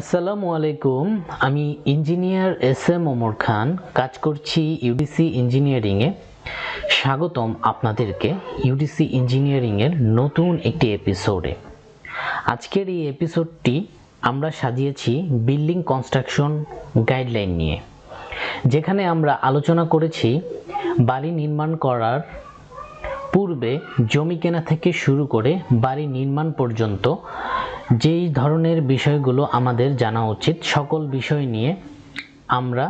আসসালামু আলাইকুম, আমি engineer S M Omar Khan, কাজ করছি ইউডিসি ইঞ্জিনিয়ারিংয়ে। স্বাগতম আপনাদেরকে ইউডিসি ইঞ্জিনিয়ারিংয়ের নতুন একটি এপিসোডে। আজকের এই এপিসোডটি আমরা সাজিয়েছি বিল্ডিং কনস্ট্রাকশন গাইডলাইন নিয়ে, যেখানে আমরা আলোচনা করেছি বাড়ি নির্মাণ করার পূর্বে জমি কেনা থেকে শুরু করে বাড়ি নির্মাণ পর্যন্ত যেই ধরনের বিষয়গুলো আমাদের জানা উচিত, সকল বিষয় নিয়ে আমরা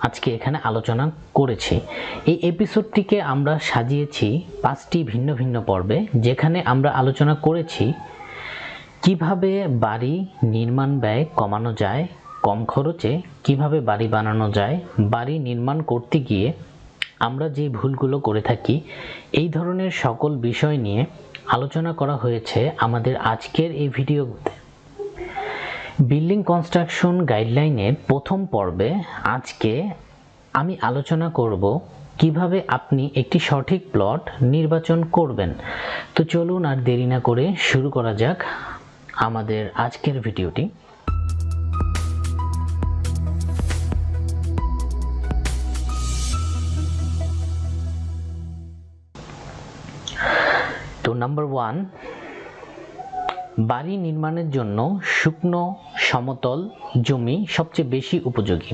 আজকে এখানে আলোচনা করেছি। এই এপিসোডটিকে আমরা সাজিয়েছি পাঁচটি ভিন্ন ভিন্ন পর্বে, যেখানে আমরা আলোচনা করেছি কীভাবে বাড়ি নির্মাণ ব্যয় কমানো যায়, কম খরচে কীভাবে বাড়ি বানানো যায়, বাড়ি নির্মাণ করতে গিয়ে আমরা যে ভুলগুলো করে থাকি, এই ধরনের সকল বিষয় নিয়ে আলোচনা করা হয়েছে আমাদের আজকের এই ভিডিওতে। বিল্ডিং কনস্ট্রাকশন গাইডলাইনের প্রথম পর্বে আজকে আমি আলোচনা করব কীভাবে আপনি একটি সঠিক প্লট নির্বাচন করবেন। তো চলুন আর দেরি না করে শুরু করা যাক আমাদের আজকের ভিডিওটি। তো নাম্বার ওয়ান বাড়ি নির্মাণের জন্য শুকনো সমতল জমি সবচেয়ে বেশি উপযোগী।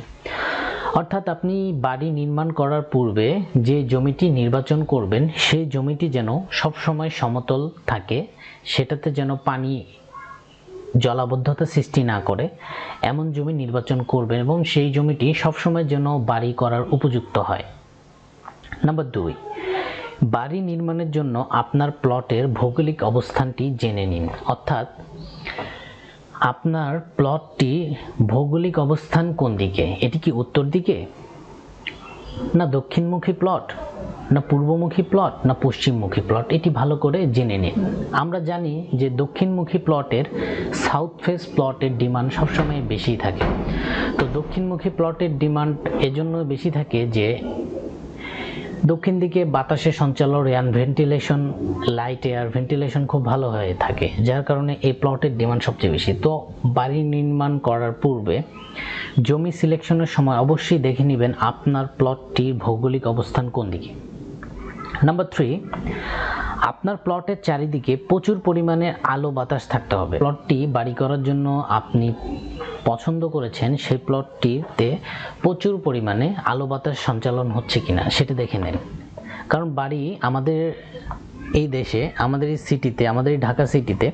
অর্থাৎ আপনি বাড়ি নির্মাণ করার পূর্বে যে জমিটি নির্বাচন করবেন, সেই জমিটি যেন সবসময় সমতল থাকে, সেটাতে যেন পানি জলাবদ্ধতা সৃষ্টি না করে এমন জমি নির্বাচন করবেন এবং সেই জমিটি সবসময় যেন বাড়ি করার উপযুক্ত হয়। নাম্বার দুই বাড়ি নির্মাণের জন্য আপনার প্লটের ভৌগোলিক অবস্থানটি জেনে নিন। অর্থাৎ, আপনার প্লটটি ভৌগোলিক অবস্থান কোন দিকে? এটি কি উত্তর দিকে? না দক্ষিণমুখী প্লট? না পূর্বমুখী প্লট? না পশ্চিমমুখী প্লট? এটি ভালো করে জেনে নিন। আমরা জানি যে দক্ষিণমুখী প্লটের সাউথ ফেস প্লটের ডিমান্ড সবসময় বেশি থাকে। তো দক্ষিণমুখী প্লটের ডিমান্ড এজন্য বেশি থাকে যে দক্ষিণ দিকে বাতাসে সঞ্চালন air ventilation light air ventilation খুব ভালো হয়ে থাকে, যার কারণে এই প্লটের ডিমান্ড সবচেয়ে বেশি। তো বাড়ি নির্মাণ করার পূর্বে জমি সিলেকশনের সময় অবশ্যই দেখে নেবেন আপনার প্লটটির ভৌগোলিক অবস্থান কোন দিকে। নাম্বার থ্রি আপনার প্লটের চারিদিকে প্রচুর পরিমাণে আলো বাতাস থাকতে হবে। প্লটটি বাড়ি করার জন্য আপনি পছন্দ করেছেন সেই প্লটটিতে প্রচুর পরিমাণে আলো বাতাস সঞ্চালন হচ্ছে কিনা সেটা দেখে নেন। কারণ বাড়ি আমাদের এই দেশে, আমাদের এই সিটিতে, আমাদের এই ঢাকা সিটিতে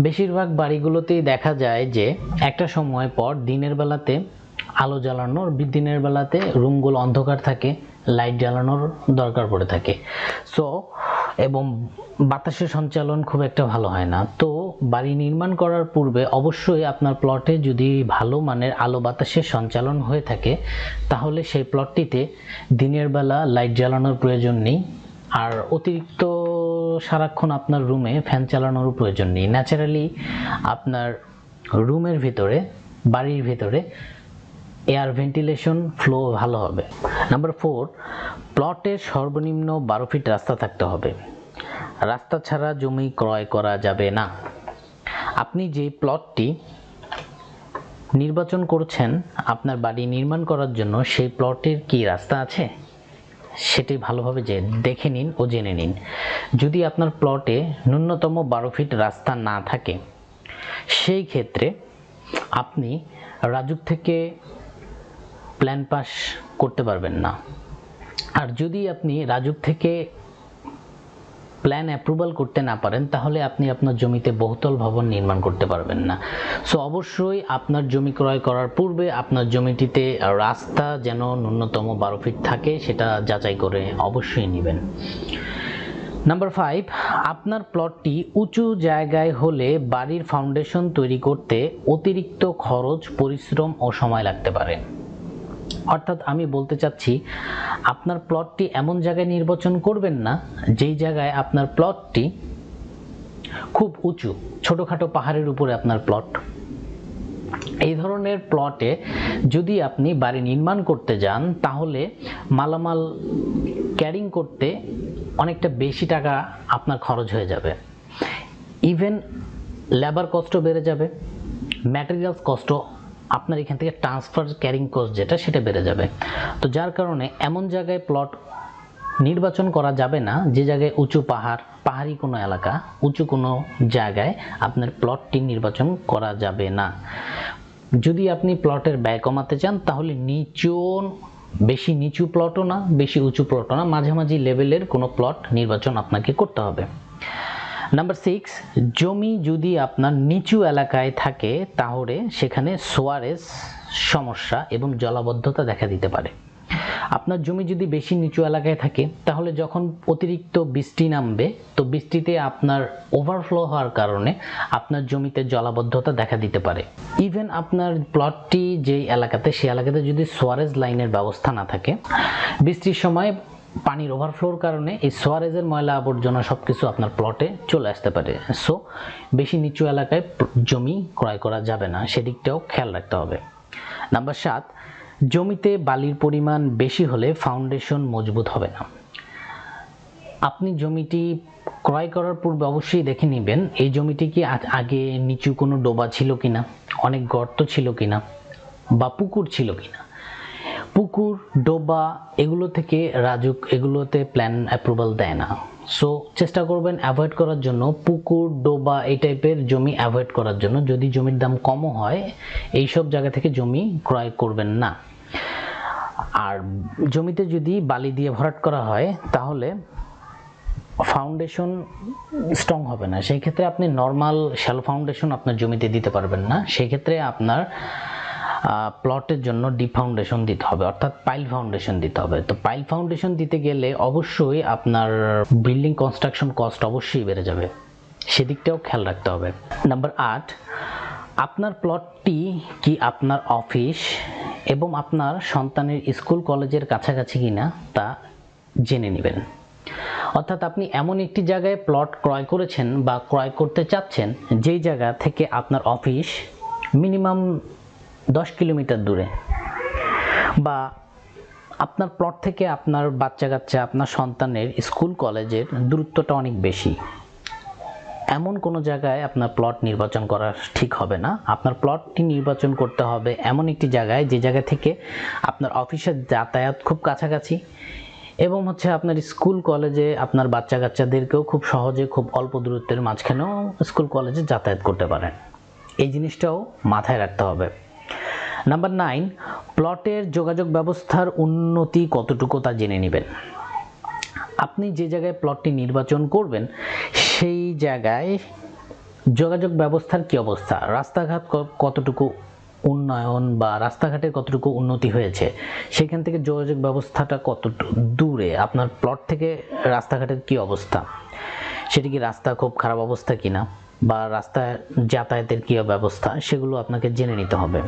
বেশিরভাগ বাড়িগুলোতেই দেখা যায় যে একটা সময় পর দিনের বেলাতে আলো জ্বালানোর, দিনের বেলাতে রুমগুলো অন্ধকার থাকে, লাইট জ্বালানোর দরকার পড়ে থাকে। সো এবং বাতাসের সঞ্চালন খুব একটা ভালো হয় না। তো বাড়ি নির্মাণ করার পূর্বে অবশ্যই আপনার প্লটে যদি ভালো মানের আলো বাতাসের সঞ্চালন হয়ে থাকে, তাহলে সেই প্লটটিতে দিনের বেলা লাইট জ্বালানোর প্রয়োজন নেই। আর অতিরিক্ত সারাক্ষণ আপনার রুমে ফ্যান চালানোর প্রয়োজন নেই। ন্যাচারালি আপনার রুমের ভিতরে, বাড়ির ভিতরে এয়ার ভেন্টিলেশন, ফ্লো ভালো হবে। নাম্বার ফোর প্লটের সর্বনিম্ন বারো ফিট রাস্তা থাকতে হবে। রাস্তা ছাড়া জমি ক্রয় করা যাবে না। আপনি যে প্লটটি নির্বাচন করছেন, আপনার বাড়ি নির্মাণ করার জন্য সেই প্লটের কি রাস্তা আছে? সেটি ভালোভাবে যে দেখে নিন ও জেনে নিন। যদি আপনার প্লটে ন্যূনতম বারো ফিট রাস্তা না থাকে, সেই ক্ষেত্রে আপনি রাজুক থেকে প্ল্যান পাস করতে পারবেন না। আর যদি আপনি রাজুক থেকে প্ল্যান অ্যাপ্রুভাল করতে না পারেন, তাহলে আপনি আপনার জমিতে বহুতল ভবন নির্মাণ করতে পারবেন না। সো অবশ্যই আপনার জমি ক্রয় করার পূর্বে আপনার জমিটিতে রাস্তা যেন ন্যূনতম বারো ফিট থাকে, সেটা যাচাই করে অবশ্যই নেবেন। নাম্বার ফাইভ আপনার প্লটটি উঁচু জায়গায় হলে বাড়ির ফাউন্ডেশন তৈরি করতে অতিরিক্ত খরচ, পরিশ্রম ও সময় লাগতে পারে। অর্থাৎ আমি বলতে চাচ্ছি, আপনার প্লটটি এমন জায়গায় নির্বাচন করবেন না, যেই জায়গায় আপনার প্লটটি খুব উঁচু, ছোটোখাটো পাহাড়ের উপরে আপনার প্লট এই ধরনের প্লটে যদি আপনি বাড়ি নির্মাণ করতে যান, তাহলে মালামাল ক্যারিং করতে অনেকটা বেশি টাকা আপনার খরচ হয়ে যাবে। ইভেন লেবার কষ্ট বেড়ে যাবে ম্যাটেরিয়ালস কস্ট আপনার এখান থেকে ট্রান্সফার ক্যারিং কস্ট যেটা, সেটা বেড়ে যাবে। তো যার কারণে এমন জায়গায় প্লট নির্বাচন করা যাবে না, যে জায়গায় উঁচু পাহাড়, পাহাড়ি কোনো এলাকা, উঁচু কোনো জায়গায় আপনার প্লটটি নির্বাচন করা যাবে না। যদি আপনি প্লটের ব্যয় কমাতে চান, তাহলে নিচু বেশি নিচু প্লটও না, বেশি উঁচু প্লটও না, মাঝামাঝি লেভেলের কোনো প্লট নির্বাচন আপনাকে করতে হবে। নাম্বার সিক্স জমি যদি আপনার নিচু এলাকায় থাকে, তাহলে সেখানে সোয়ারেজ সমস্যা এবং জলাবদ্ধতা দেখা দিতে পারে। আপনার জমি যদি বেশি নিচু এলাকায় থাকে, তাহলে যখন অতিরিক্ত বৃষ্টি নামবে, তো বৃষ্টিতে আপনার ওভারফ্লো হওয়ার কারণে আপনার জমিতে জলাবদ্ধতা দেখা দিতে পারে। ইভেন আপনার প্লটটি যেই এলাকাতে, সেই এলাকাতে যদি সোয়ারেজ লাইনের ব্যবস্থা না থাকে, বৃষ্টির সময় পানির ওভারফ্লোর কারণে এই সোয়ারেজের ময়লা আবর্জনা সব কিছু আপনার প্লটে চলে আসতে পারে। সো বেশি নিচু এলাকায় জমি ক্রয় করা যাবে না, সেদিকটাও খেয়াল রাখতে হবে। নাম্বার সাত, জমিতে বালির পরিমাণ বেশি হলে ফাউন্ডেশন মজবুত হবে না। আপনি জমিটি ক্রয় করার পূর্বে অবশ্যই দেখে নেবেন, এই জমিটি কি আগে নিচু কোনো ডোবা ছিল কিনা, অনেক গর্ত ছিল কিনা, বা পুকুর ছিল কিনা। পুকুর, ডোবা, এগুলো থেকে রাজুক এগুলোতে প্ল্যান অ্যাপ্রুভাল দেয় না। সো চেষ্টা করবেন অ্যাভয়েড করার জন্য। পুকুর, ডোবা এই টাইপের জমি অ্যাভয়েড করার জন্য। যদি জমির দাম কমও হয় এই সব জায়গা থেকে জমি ক্রয় করবেন না। আর জমিতে যদি বালি দিয়ে ভরাট করা হয়, তাহলে ফাউন্ডেশন স্ট্রং হবে না। সেই ক্ষেত্রে আপনি নর্মাল শ্যালো ফাউন্ডেশন আপনার জমিতে দিতে পারবেন না। সেই ক্ষেত্রে আপনার প্লটের জন্য ডিপ ফাউন্ডেশন দিতে হবে, অর্থাৎ পাইল ফাউন্ডেশন দিতে হবে। তো পাইল ফাউন্ডেশন দিতে গেলে অবশ্যই আপনার বিল্ডিং কনস্ট্রাকশন কস্ট অবশ্যই বেড়ে যাবে। সেদিকটাও খেয়াল রাখতে হবে। নাম্বার আট, আপনার প্লটটি কি আপনার অফিস এবং আপনার সন্তানের স্কুল কলেজের কাছাকাছি কিনা তা জেনে নেবেন। অর্থাৎ আপনি এমন একটি জায়গায় প্লট ক্রয় করেছেন বা ক্রয় করতে চাচ্ছেন, যেই জায়গা থেকে আপনার অফিস মিনিমাম দশ কিলোমিটার দূরে। বা আপনার প্লট থেকে আপনার বাচ্চা কাচ্চা আপনার সন্তানের স্কুল কলেজের দূরত্বটা অনেক বেশি। এমন কোনো জায়গায় আপনার প্লট নির্বাচন করা ঠিক হবে না। আপনার প্লটটি নির্বাচন করতে হবে এমন একটি জায়গায়, যে জায়গা থেকে আপনার অফিসের যাতায়াত খুব কাছাকাছি এবং হচ্ছে আপনার স্কুল কলেজে আপনার বাচ্চা কাচ্চাদেরকেও খুব সহজে, খুব অল্প দূরত্বের মাঝখানেও স্কুল কলেজে যাতায়াত করতে পারেন। এই জিনিসটাও মাথায় রাখতে হবে। নাম্বার নাইন প্লটের যোগাযোগ ব্যবস্থার উন্নতি কতটুকু তা জেনে নেবেন। আপনি যে জায়গায় প্লটটি নির্বাচন করবেন, সেই জায়গায় যোগাযোগ ব্যবস্থার কি অবস্থা? রাস্তাঘাট কতটুকু উন্নয়ন বা রাস্তাঘাটের কতটুকু উন্নতি হয়েছে? সেখান থেকে যোগাযোগ ব্যবস্থাটা কতটুকু দূরে? আপনার প্লট থেকে রাস্তাঘাটের কি অবস্থা? সেটি কি রাস্তা খুব খারাপ অবস্থা কিনা? বা রাস্তায় যাতায়াতের কী ব্যবস্থা সেগুলো আপনাকে জেনে নিতে হবে।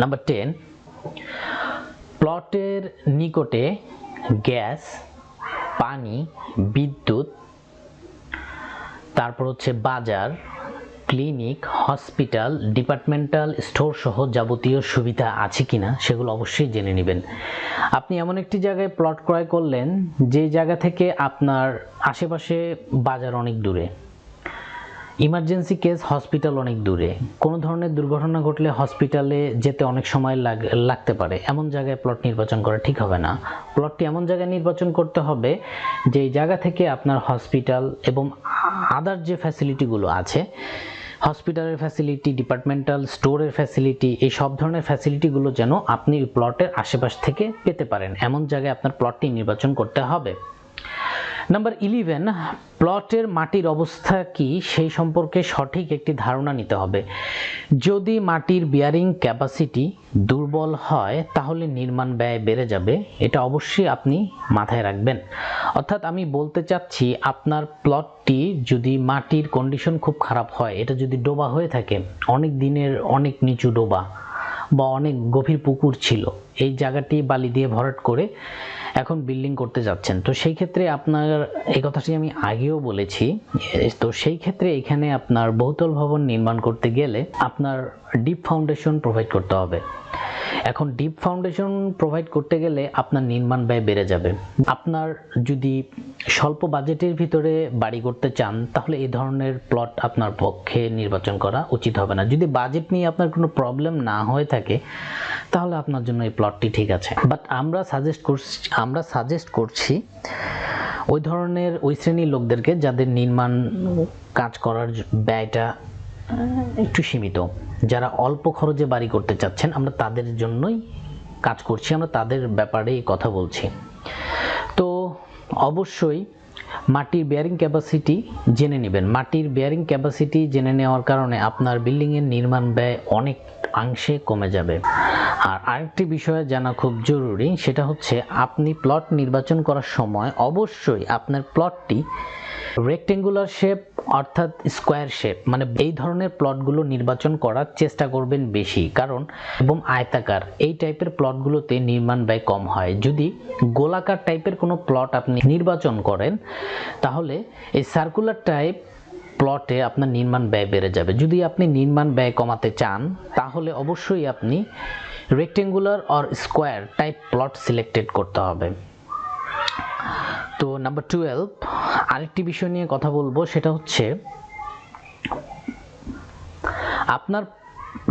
নাম্বার টেন প্লটের নিকটে গ্যাস পানি, বিদ্যুৎ, তারপর হচ্ছে বাজার ক্লিনিক হসপিটাল ডিপার্টমেন্টাল স্টোর সহ যাবতীয় সুবিধা আছে কিনা সেগুলো অবশ্যই জেনে নেবেন। আপনি এমন একটি জায়গায় প্লট ক্রয় করলেন যে জায়গা থেকে আপনার আশেপাশে বাজার অনেক দূরে। ইমার্জেন্সি কেস হসপিটাল অনেক দূরে। কোনো ধরনের দুর্ঘটনা ঘটলে হসপিটালে যেতে অনেক সময় লাগ- লাগতে পারে। এমন জায়গায় প্লট নির্বাচন করা ঠিক হবে না। প্লটটি এমন জায়গায় নির্বাচন করতে হবে যে জায়গা থেকে আপনার হসপিটাল এবং আদার যে ফ্যাসিলিটিগুলো আছে হসপিটালের ফ্যাসিলিটি ডিপার্টমেন্টাল স্টোরের ফ্যাসিলিটি এই সব ধরনের ফ্যাসিলিটিগুলো যেন আপনি প্লটের আশেপাশ থেকে পেতে পারেন। এমন জায়গায় আপনার প্লটটি নির্বাচন করতে হবে। নাম্বার ইলেভেন প্লটের মাটির অবস্থা কি? সেই সম্পর্কে সঠিক একটি ধারণা নিতে হবে। যদি মাটির বিয়ারিং ক্যাপাসিটি দুর্বল হয়, তাহলে নির্মাণ ব্যয় বেড়ে যাবে। এটা অবশ্যই আপনি মাথায় রাখবেন। অর্থাৎ আমি বলতে চাচ্ছি, আপনার প্লটটি যদি মাটির কন্ডিশন খুব খারাপ হয়, এটা যদি ডোবা হয়ে থাকে, অনেক দিনের অনেক নিচু ডোবা বা অনেক গভীর পুকুর ছিল এই জায়গাটি বালি দিয়ে ভরাট করে এখন বিল্ডিং করতে যাচ্ছেন। তো সেই ক্ষেত্রে আপনার, এই কথাটি আমি আগেও বলেছি, তো সেই ক্ষেত্রে এখানে আপনার বহুতল ভবন নির্মাণ করতে গেলে আপনার ডিপ ফাউন্ডেশন প্রোভাইড করতে হবে। এখন ডিপ ফাউন্ডেশন প্রোভাইড করতে গেলে আপনার নির্মাণ ব্যয় বেড়ে যাবে। আপনার যদি স্বল্প বাজেটের ভিতরে বাড়ি করতে চান, তাহলে এই ধরনের প্লট আপনার পক্ষে নির্বাচন করা উচিত হবে না। যদি বাজেট নিয়ে আপনার কোনো প্রবলেম না হয়ে থাকে, তাহলে আপনার জন্য এই প্লটটি ঠিক আছে। বাট আমরা সাজেস্ট করছি, আমরা সাজেস্ট করছি ওই ধরনের ওই শ্রেণির লোকদেরকে যাদের নির্মাণ কাজ করার ব্যয়টা একটু সীমিত। যারা অল্প খরচে বাড়ি করতে চাচ্ছেন, আমরা তাদের জন্যই কাজ করছি, আমরা তাদের ব্যাপারেই কথা বলছি। তো অবশ্যই মাটির বেয়ারিং ক্যাপাসিটি জেনে নেবেন। মাটির বেয়ারিং ক্যাপাসিটি জেনে নেওয়ার কারণে আপনার বিল্ডিংয়ের নির্মাণ ব্যয় অনেক অংশে কমে যাবে। আর আরেকটি বিষয় জানা খুব জরুরি, সেটা হচ্ছে আপনি প্লট নির্বাচন করার সময় অবশ্যই আপনার প্লটটি রেক্টেঙ্গুলার শেপ অর্থাৎ স্কোয়ার শেপ মানে এই ধরনের প্লটগুলো নির্বাচন করার চেষ্টা করবেন বেশি, কারণ এবং আয়তাকার, এই টাইপের প্লটগুলোতে নির্মাণ ব্যয় কম হয়। যদি গোলাকার টাইপের কোনো প্লট আপনি নির্বাচন করেন, তাহলে এই সার্কুলার টাইপ প্লটে আপনার নির্মাণ ব্যয় বেড়ে যাবে। যদি আপনি নির্মাণ ব্যয় কমাতে চান, তাহলে অবশ্যই আপনি rectangular or square type plot selected করতে হবে। তো নাম্বার টুয়েলভ আরেকটি বিষয় নিয়ে কথা বলব, সেটা হচ্ছে আপনার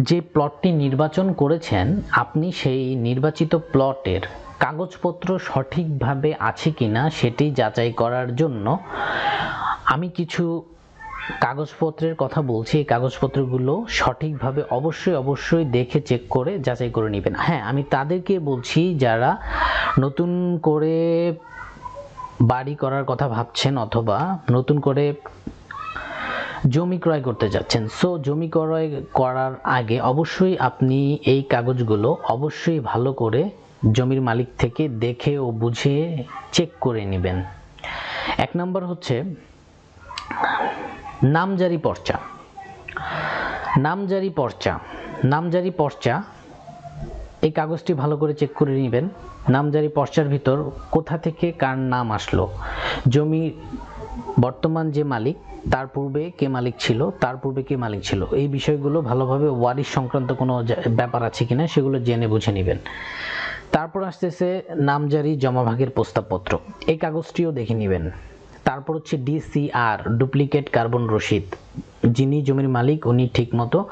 যে প্লটটি নির্বাচন করেছেন, আপনি সেই নির্বাচিত প্লটের কাগজপত্র সঠিকভাবে আছে কিনা সেটি যাচাই করার জন্য আমি কিছু কাগজপত্রের কথা বলছি। এই কাগজপত্রগুলো সঠিকভাবে অবশ্যই অবশ্যই দেখে চেক করে যাচাই করে নেবেন। হ্যাঁ আমি তাদেরকে বলছি, যারা নতুন করে বাড়ি করার কথা ভাবছেন অথবা নতুন করে জমি ক্রয় করতে যাচ্ছেন। সো জমি ক্রয় করার আগে অবশ্যই আপনি এই কাগজগুলো অবশ্যই ভালো করে জমির মালিক থেকে দেখে ও বুঝে চেক করে নেবেন। এক নম্বর হচ্ছে নামজারি পর্চা। নামজারি পর্চা। নামজারি পর্চা এই কাগজটি ভালো করে চেক করে নেবেন। নামজারি পর্চার ভিতর কোথা থেকে কার নাম আসলো। জমি বর্তমান যে মালিক, তার পূর্বে কে মালিক ছিল, তার পূর্বে কে মালিক ছিল। এই বিষয়গুলো ভালোভাবে ওয়ারিশ সংক্রান্ত কোনো ব্যাপার আছে কিনা সেগুলো জেনে বুঝে নেবেন। তারপর আসতেছে নামজারি জমাভাগের প্রস্তাবপত্র। এই কাগজটিও দেখে নেবেন। তারপর হচ্ছে ডিসিআর ডুপ্লিকেট কার্বন রসিদ। যিনি জমির মালিক, উনি ঠিকমতো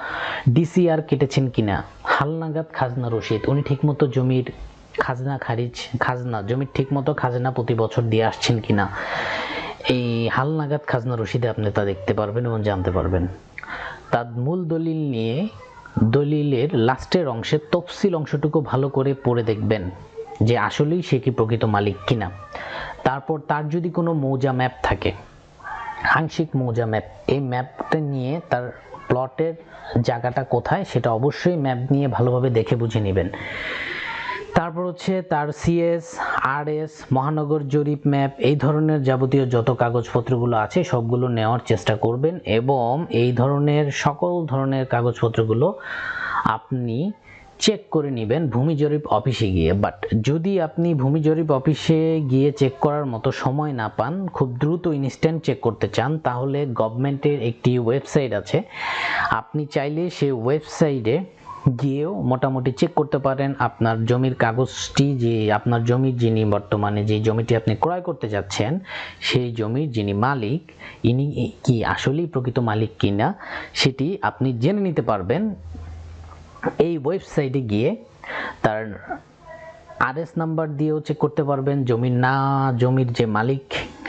ডিসিআর কেটেছেন কিনা। হালনাগাদ খাজনা রসিদ। উনি ঠিকমতো জমির খাজনা খারিজ, খাজনা, জমির ঠিকমতো খাজনা প্রতি বছর দিয়ে আসছেন কিনা। এই হালনাগাদ খাজনা রসিদে আপনি তা দেখতে পারবেন এবং জানতে পারবেন। তার মূল দলিল নিয়ে দলিলের লাস্টের অংশে তফসিল অংশটুকু ভালো করে পড়ে দেখবেন। যে আসলেই সে কি প্রকৃত মালিক কিনা? তারপর তার যদি কোনো মৌজা ম্যাপ থাকে, আংশিক মৌজা ম্যাপ, এই ম্যাপটা নিয়ে তার প্লটের জায়গাটা কোথায় সেটা অবশ্যই ম্যাপ নিয়ে ভালোভাবে দেখে বুঝে নেবেন। তারপর হচ্ছে তার সিএস আরএস মহানগর জরিপ ম্যাপ, এই ধরনের যাবতীয় যত কাগজপত্রগুলো আছে সবগুলো নেওয়ার চেষ্টা করবেন এবং এই ধরনের সকল ধরনের কাগজপত্রগুলো আপনি চেক করে নেবেন ভূমি জরিপ অফিসে গিয়ে। বাট যদি আপনি ভূমি জরিপ অফিসে গিয়ে চেক করার মতো সময় না পান, খুব দ্রুত ইনস্ট্যান্ট চেক করতে চান, তাহলে গভর্নমেন্টের একটি ওয়েবসাইট আছে। আপনি চাইলে সেই ওয়েবসাইটে গিয়েও মোটামুটি চেক করতে পারেন আপনার জমির কাগজটি যে, আপনার জমির যিনি বর্তমানে যে জমিটি আপনি ক্রয় করতে যাচ্ছেন, সেই জমির যিনি মালিক, ইনি কি আসলেই প্রকৃত মালিক কিনা, সেটি আপনি জেনে নিতে পারবেন। এই ওয়েবসাইটে গিয়ে তার আরএস নাম্বার দিয়েও চেক করতে পারবেন। জমির না, জমির যে মালিক,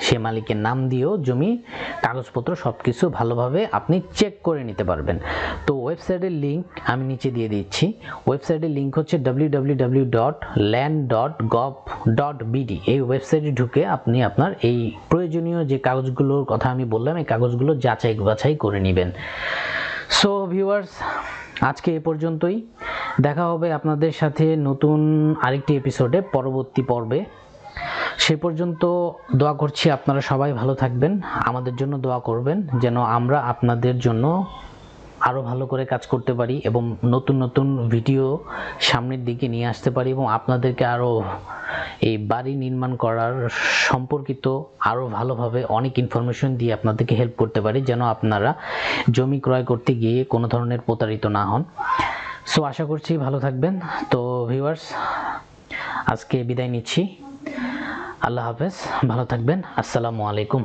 সে মালিকের নাম দিয়েও জমি, কাগজপত্র সব কিছু ভালোভাবে আপনি চেক করে নিতে পারবেন। তো ওয়েবসাইটের লিঙ্ক আমি নিচে দিয়ে দিচ্ছি। ওয়েবসাইটের লিঙ্ক হচ্ছে W dot dot gov dot এই ওয়েবসাইটে ঢুকে আপনি আপনার এই প্রয়োজনীয় যে কাগজগুলোর কথা আমি বললাম, এই কাগজগুলো যাচাই বাছাই করে নেবেন। সো ভিউয়ার্স আজকে এ পর্যন্তই। দেখা হবে আপনাদের সাথে নতুন আরেকটি এপিসোডে পরবর্তী পর্বে। সে পর্যন্ত দোয়া করছি আপনারা সবাই ভালো থাকবেন, আমাদের জন্য দোয়া করবেন, যেন আমরা আপনাদের জন্য আরও ভালো করে কাজ করতে পারি এবং নতুন নতুন ভিডিও সামনের দিকে নিয়ে আসতে পারি এবং আপনাদেরকে আরও এই বাড়ি নির্মাণ করার সম্পর্কিত আরও ভালোভাবে অনেক ইনফরমেশন দিয়ে আপনাদেরকে হেল্প করতে পারি, যেন আপনারা জমি ক্রয় করতে গিয়ে কোনো ধরনের প্রতারিত না হন। সো আশা করছি ভালো থাকবেন। তো ভিউয়ার্স আজকে বিদায় নিচ্ছি। আল্লাহ হাফেজ, ভালো থাকবেন। আসসালামু আলাইকুম।